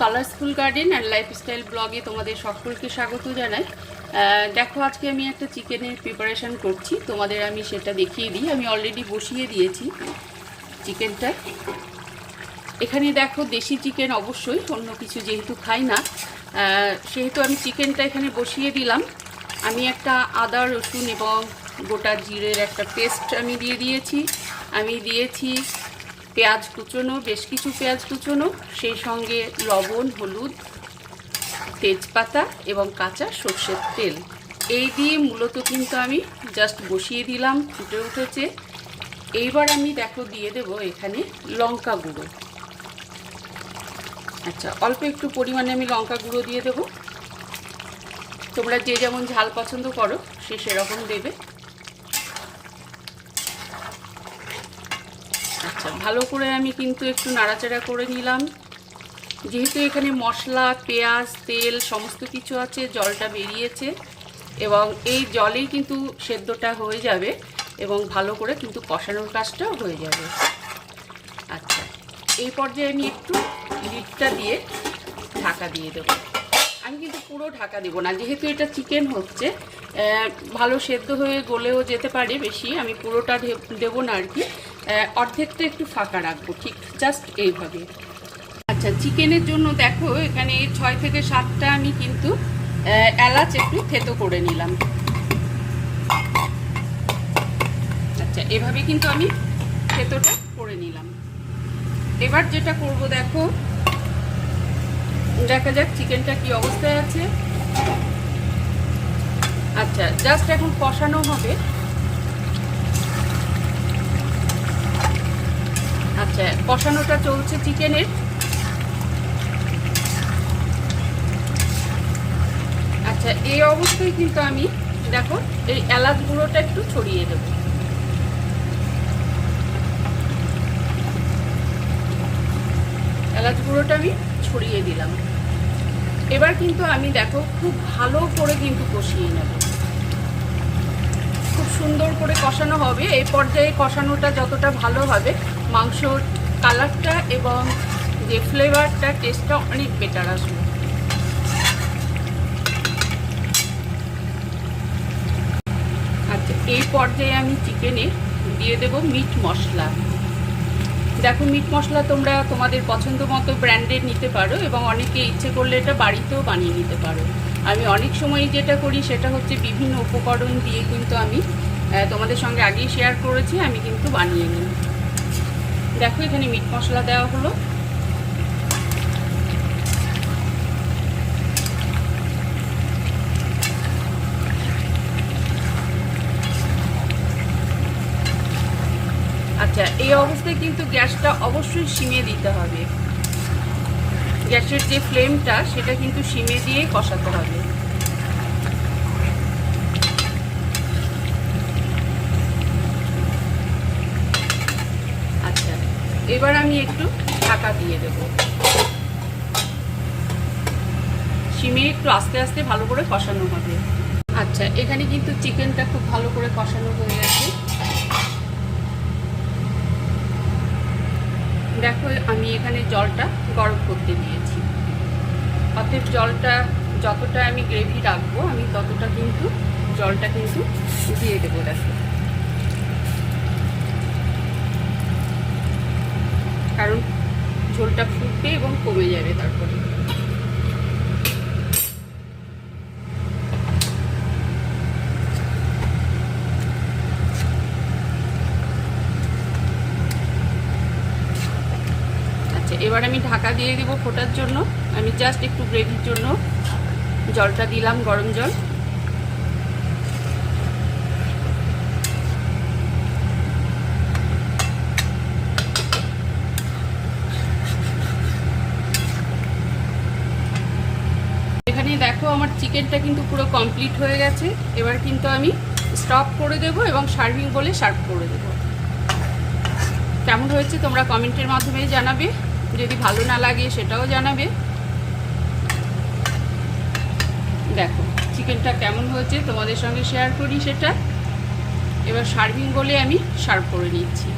Colourful garden and lifestyle ব্লগে তোমাদের সকলকে স্বাগত জানাই। দেখো, আজকে আমি একটা চিকেনের প্রিপারেশন করছি। তোমাদের আমি সেটা দেখিয়ে দিই। আমি অলরেডি বসিয়ে দিয়েছি চিকেনটা। এখানে দেখো, দেশি চিকেন অবশ্যই, অন্য কিছু যেহেতু খাই না। সেহেতু আমি চিকেনটা এখানে বসিয়ে দিলাম। আমি একটা আদা, রসুন এবং গোটা জিরের একটা পেস্ট আমি দিয়ে দিয়েছি। আমি দিয়েছি পেঁয়াজ কুচোনো, বেশ কিছু পেঁয়াজ কুচোনো, সেই সঙ্গে লবণ, হলুদ, তেজপাতা এবং কাঁচা সর্ষের তেল। এই দিয়ে মূলত কিন্তু আমি জাস্ট বসিয়ে দিলাম, ফুটে উঠেছে। এইবার আমি দেখো দিয়ে দেব এখানে লঙ্কা গুঁড়ো। আচ্ছা অল্প একটু পরিমাণে আমি লঙ্কা গুঁড়ো দিয়ে দেব। তোমরা যে যেমন ঝাল পছন্দ করো, সে সেরকম দেবে। আচ্ছা ভালো করে আমি কিন্তু একটু নাড়াচাড়া করে নিলাম। যেহেতু এখানে মশলা, পেঁয়াজ, তেল সমস্ত কিছু আছে, জলটা বেরিয়েছে, এবং এই জলেই কিন্তু সেদ্ধটা হয়ে যাবে এবং ভালো করে কিন্তু কষানোর কাজটাও হয়ে যাবে। আচ্ছা এই পর্যায়ে আমি একটু লিডটা দিয়ে ঢাকা দিয়ে দেবো। আমি কিন্তু পুরো ঢাকা দেবো না, যেহেতু এটা চিকেন হচ্ছে ভালো সেদ্ধ হয়ে গলেও যেতে পারে বেশি, আমি পুরোটা দেবো না আর কি। অর্ধেকটা একটু ফাঁকা রাখব, ঠিক জাস্ট এইভাবে। আচ্ছা চিকেনের জন্য দেখো, এখানে ছয় থেকে সাতটা আমি কিন্তু এলাচ একটু থেতো করে নিলাম। আচ্ছা এভাবে কিন্তু আমি থেতোটা করে নিলাম। এবার যেটা করব দেখো, দেখা যাক চিকেনটা কি অবস্থায় আছে। আচ্ছা জাস্ট এখন কষানো হবে। আচ্ছা কষানোটা চলছে চিকেনের। আচ্ছা এই অবস্থায় কিন্তু আমি, দেখো, এই এলাচ গুঁড়োটা একটু ছড়িয়ে দেবো। এলাচ গুঁড়োটা আমি ছড়িয়ে দিলাম। এবার কিন্তু আমি, দেখো, খুব ভালো করে কিন্তু কষিয়ে নেব। সুন্দর করে কষানো হবে। এই পর্যায়ে কষানোটা যতটা ভালো হবে মাংসর কালারটা এবং যে ফ্লেভারটা টেস্টটা অনেক বেটার আসবে। আচ্ছা এই পর্যায়ে আমি চিকেনে দিয়ে দেব মিট মশলা। দেখো মিট মশলা তোমরা তোমাদের পছন্দ মতো ব্র্যান্ডের নিতে পারো এবং অনেকে ইচ্ছে করলে এটা বাড়িতেও বানিয়ে নিতে পারো। আমি অনেক সময় যেটা করি সেটা হচ্ছে বিভিন্ন উপকরণ দিয়ে কিন্তু আমি তোমাদের সঙ্গে আগেই শেয়ার করেছি, আমি কিন্তু বানিয়ে নিই। দেখো, এখানে মিট মশলা দেওয়া হলো। আচ্ছা এই অবস্থায় কিন্তু গ্যাসটা অবশ্যই সিমে দিতে হবে। গ্যাসের যে ফ্লেমটা, সেটা কিন্তু সিমে দিয়ে কষাতে হবে। আচ্ছা এবার আমি একটু ঢাকা দিয়ে দেব। সিমে একটু আস্তে আস্তে ভালো করে কষানো হবে। আচ্ছা এখানে কিন্তু চিকেনটা খুব ভালো করে কষানো হয়ে গেছে। দেখো, আমি এখানে জলটা গরম করতে দিয়েছি। অতএব জলটা যতটা আমি গ্রেভি রাখব, আমি ততটা কিন্তু জলটা কিন্তু দিয়ে দেবো দেখো। কারণ ঝোলটা ফুটবে এবং কমে যাবে তারপরে। এবার আমি ঢাকা দিয়ে দিব ফোটার জন্য। আমি জাস্ট একটু গ্রেভির জন্য জলটা দিলাম, গরম জল। এখানে দেখো আমার চিকেনটা কিন্তু পুরো কমপ্লিট হয়ে গেছে। এবার কিন্তু আমি স্টপ করে দেব এবং সার্ভিং বলে সার্ভ করে দেবো। কেমন হয়েছে তোমরা কমেন্টের মাধ্যমে জানাবে। যদি ভালো না লাগে সেটাও জানাবে। দেখো চিকেনটা কেমন হয়েছে তোমাদের সঙ্গে শেয়ার করি সেটা। এবার সার্ভিং বলে আমি সার্ভ করে নিচ্ছি।